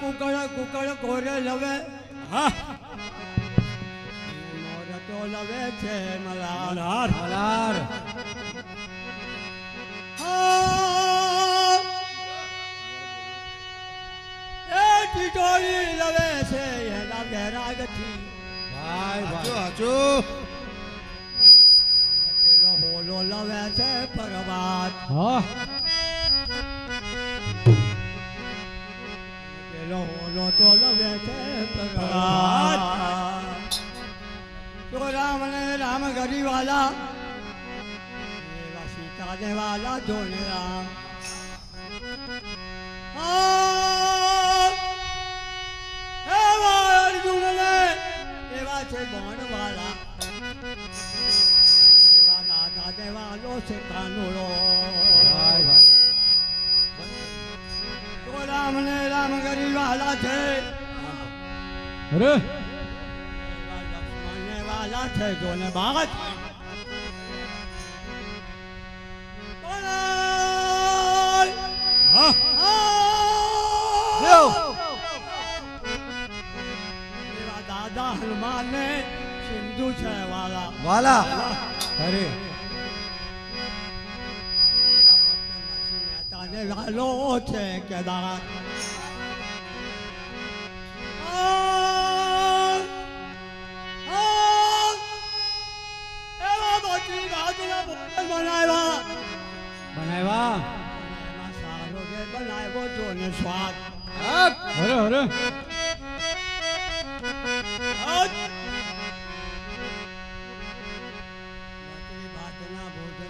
Cooked કુકળ કોરે લવે. હા. તો લવે છે મલાર. હાર મલાર. એ ટીટોળી લવે છે એના ગઠી ભાઈ ભાઈ હાચું. હોલો તો લવે છે પરવાત તો રામ ને રામ ગરી વાલા સીતા ને વાલા જોને રામ વાલા છે. અરે. એવા લક્ષ્મણ વાલા છે જોને બાત દાદા હનુમાન ને સિંધુ છે વાલા. વાલા. અરે. એવા ભક્ત નરસિંહ મહેતા ને વાલો છે કેદાર બનાવ્યા. બનાવ્યા? સારો બનાવ્યો સ્વાદ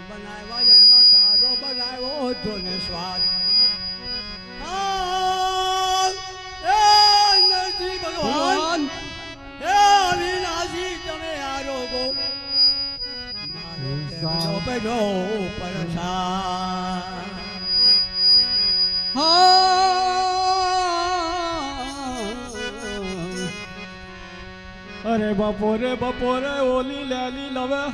બનાવ્યા એમાં સારો બનાવ્યો જોને સ્વાદ. કેવડો પરસા અરે બપોરે બપોરે ઓલી લેલી લવે.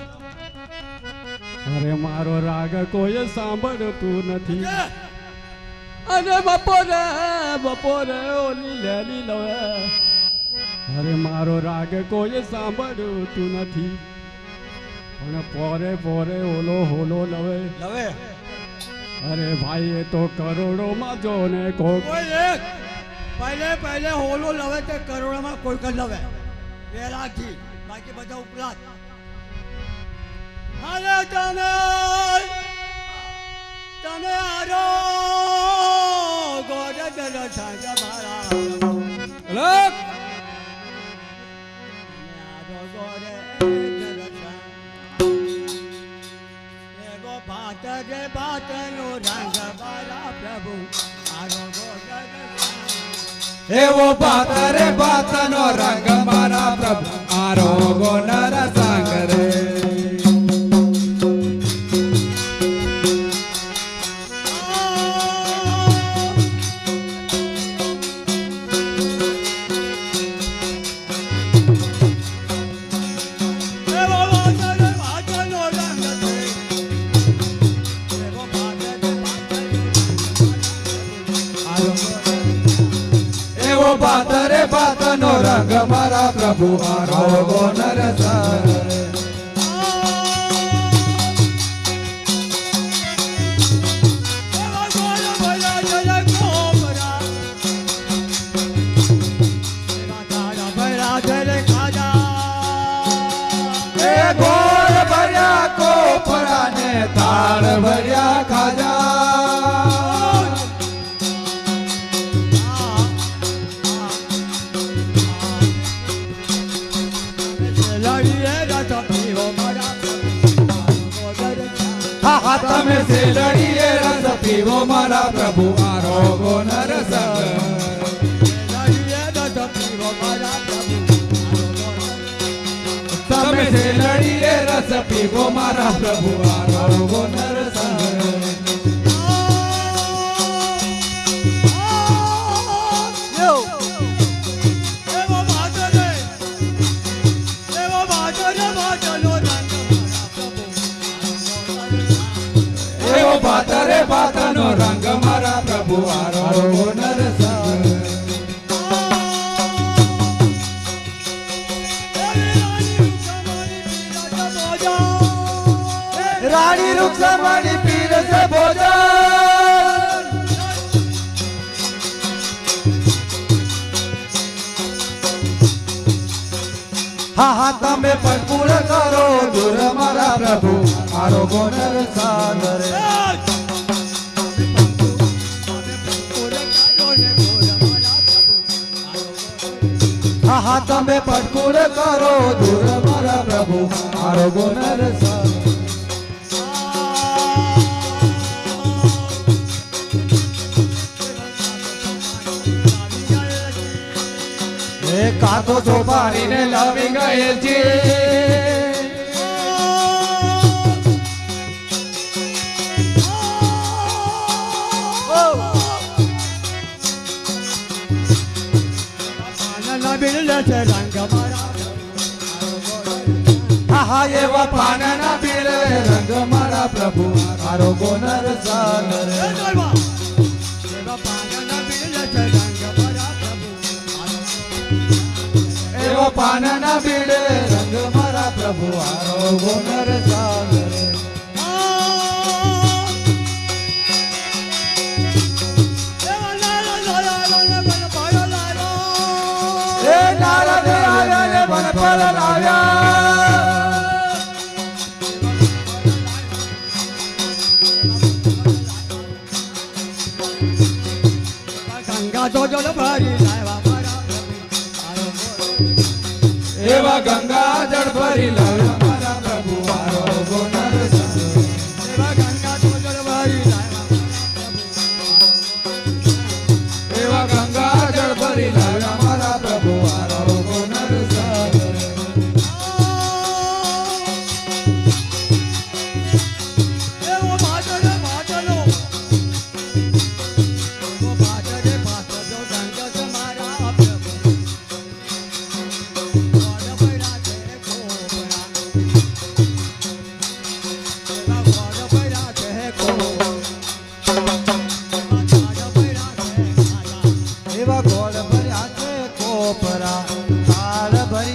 અરે મારો રાગ કોઈ સાંભળતું નથી. અરે બપોરે બપોરે ઓલી લેલી લવે. અરે મારો રાગ કોઈ સાંભળતું નથી. પણ પોરે પોરે ઓલો હોલો લવે. લવે. અરે ભાઈ એ તો કરોડોમાં જો ને કોક. પહેલે પહેલે હોલો લવે તે કરોડમાં કોઈ કર લવે. વેરાથી બાકી બધા ઉપરાત. અરે તમે. તમે આરો ગોરે દલ સાંગ મારા. ભાત રે ભાતનો રંગ મારા પ્રભુ. આરો દલ સાંગ એવો પાતરે પાતનો રંગ મારા પ્રભુ. આરોગો નર મારા તમે સેલડીએ રસ, પીવો મારા પ્રભુ આરોગો નરસ તમે લડીએ રસ, પીવો મારા પ્રભુ આરોગો નર રાણી પીર છે ભોજન. હા હા, તમે પણ પૂર્ણ કરો, દૂર મારા પ્રભુ. મારો ગોનર સાગરે હા તમે પણ કરો, દૂર મારા પ્રભુ. મારો ગોનર સાગરે એ કાતો ચોપાડીને લાવી ગયેલ છે. એવા પાનના પીળે રંગ મારા પ્રભુ મારો ગોનર સાગરે એવો પાનના પીળે રંગ મારા પ્રભુ આરો ગોનર સાગરે. ને વન પર લાવ્યા. ગંગા તો જલ ભરી એવા ગંગા જળ ભરી લાવ્યા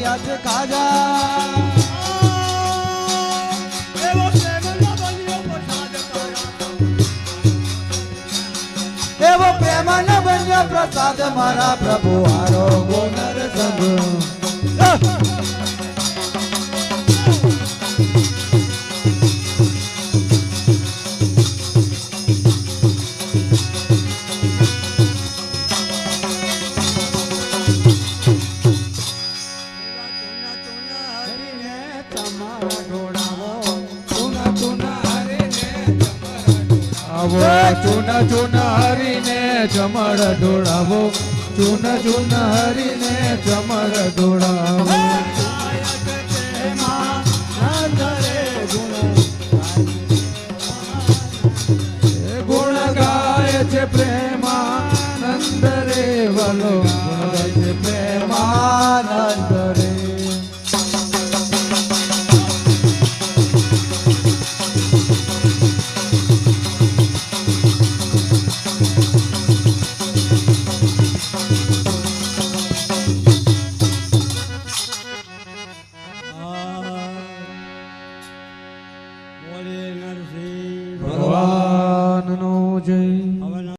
ભર્યા છે કાજા. એવો પ્રેમ ન બન્યો પ્રસાદ મારા પ્રભુ આરો ગોનર સંગ આવો ચૂન ચૂન હરીને ચમર ઢોળાવો ચૂન ચૂન હરીને ચમર ઢોળાવો